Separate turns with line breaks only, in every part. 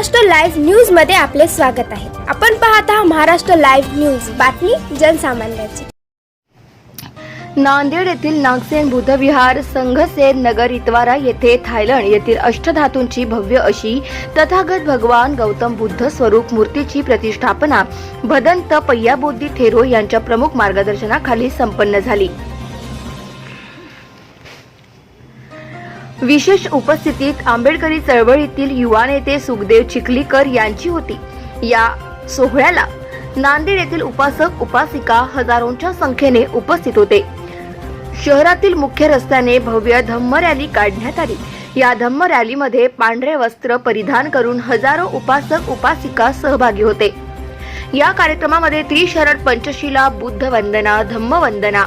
Maharashtra live न्यूजमध्ये आपले स्वागत आहे. आपण पाहत आहात महाराष्ट्र लाईव्ह न्यूज. बातमी जनसामान्याची.
नांदेड येथील नागसेन बुद्धविहार संघसेन नगर इतवारा येथे थायलंड येथील अष्टधातूंची भव्य अशी तथागत भगवान गौतम बुद्ध स्वरूप मूर्तीची प्रतिष्ठापना भदंत पय्याबोद्दी थेरो यांच्या प्रमुख मार्गदर्शनाखाली संपन्न झाली. विशेष उपस्थितीत आंबेडकरी चळवळीतील युवा नेते सुखदेव चिखलीकर यांची होती. या सोहळ्याला नांदेड येथील उपासक उपासिका हजारोंच्या संख्येने उपस्थित होते. शहरातील मुख्य रस्त्याने भव्य धम्म रॅली काढण्यात आली. या धम्म रॅलीमध्ये पांढरे वस्त्र परिधान करून हजारो उपासक उपासिका सहभागी होते. या कार्यक्रमामध्ये त्रिशरण पंचशिला बुद्ध वंदना धम्म वंदना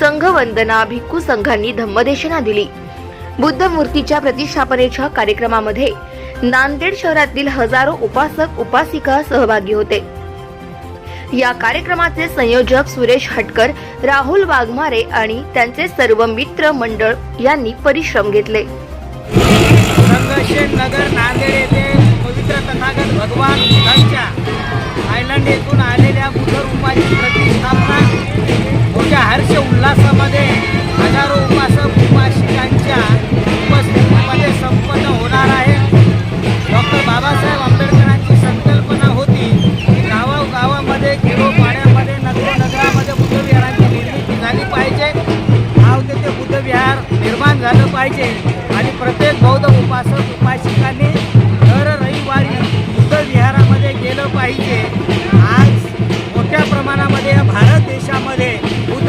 संघ वंदना भिक्खू संघांनी धम्मदेशना दिली. बुद्ध मूर्तीच्या प्रतिष्ठापनेच्या कार्यक्रमामध्ये नांदेड शहरातील हजारो उपासक उपासिका सहभागी होते. या कार्यक्रमाचे संयोजक सुरेश हटकर राहुल वाघमारे आणि त्यांचे सर्व मित्र मंडळ यांनी परिश्रम घेतले.
नगर नांदेड येथे पवित्र तथागत भगवान बुद्धांच्या आयलंड येथून आलेल्या बुद्ध रूपाची प्रतिष्ठापना मोठ्या हर्ष उल्हासामध्ये गावागावामध्ये खेडोपाड्यामध्ये नगरोनगरामध्ये बुद्धविहारांची निर्मिती झाली पाहिजे. गाव तेथे बुद्धविहार निर्माण झालं पाहिजे. आणि प्रत्येक बौद्ध उपासक उपासिकांनी दर रविवारी बुद्ध विहारामध्ये गेलं पाहिजे. आज मोठ्या प्रमाणामध्ये भारत देशामध्ये बुद्ध